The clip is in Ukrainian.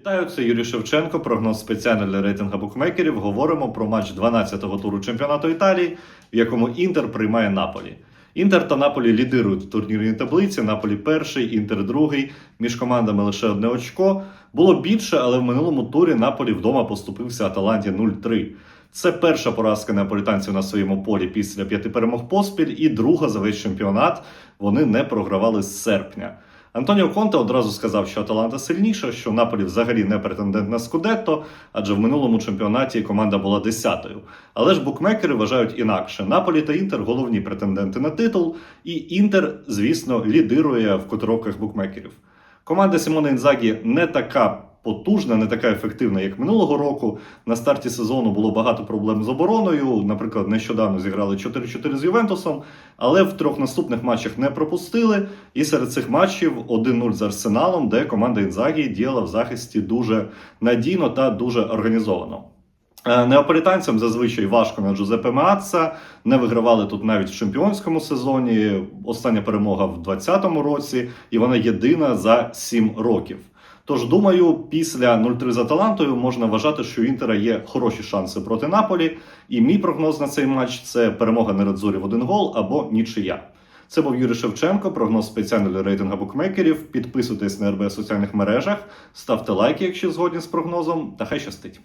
Вітаю, це Юрій Шевченко. Прогноз спеціально для рейтинга букмекерів. Говоримо про матч 12-го туру чемпіонату Італії, в якому Інтер приймає Наполі. Інтер та Наполі лідирують в турнірній таблиці. Наполі перший, Інтер другий. Між командами лише одне очко. Було більше, але в минулому турі Наполі вдома поступився Аталанті 0-3. Це перша поразка неаполітанців на своєму полі після п'яти перемог поспіль, і друга за весь чемпіонат. Вони не програвали з серпня. Антоніо Конте одразу сказав, що Аталанта сильніша, що Наполі взагалі не претендент на Скудетто, адже в минулому чемпіонаті команда була десятою. Але ж букмекери вважають інакше. Наполі та Інтер головні претенденти на титул, і Інтер, звісно, лідирує в котроках букмекерів. Команда Сімона Інзагі не така потужна, не така ефективна, як минулого року. На старті сезону було багато проблем з обороною. Наприклад, нещодавно зіграли 4-4 з Ювентусом, але в трьох наступних матчах не пропустили. І серед цих матчів 1-0 з Арсеналом, де команда Інзагі діяла в захисті дуже надійно та дуже організовано. Е, Неаполітанцям зазвичай важко на Джузеппе Меаца. Не вигравали тут навіть в чемпіонському сезоні. Остання перемога в 2020 році, і вона єдина за 7 років. Тож, думаю, після 0-3 з Аталантою можна вважати, що у Інтера є хороші шанси проти Наполі. І мій прогноз на цей матч це перемога на Редзорі в один гол або нічия. Це був Юрій Шевченко, прогноз спеціально для рейтинга букмекерів. Підписуйтесь на РБ в соціальних мережах, ставте лайки, якщо згодні з прогнозом, та хай щастить.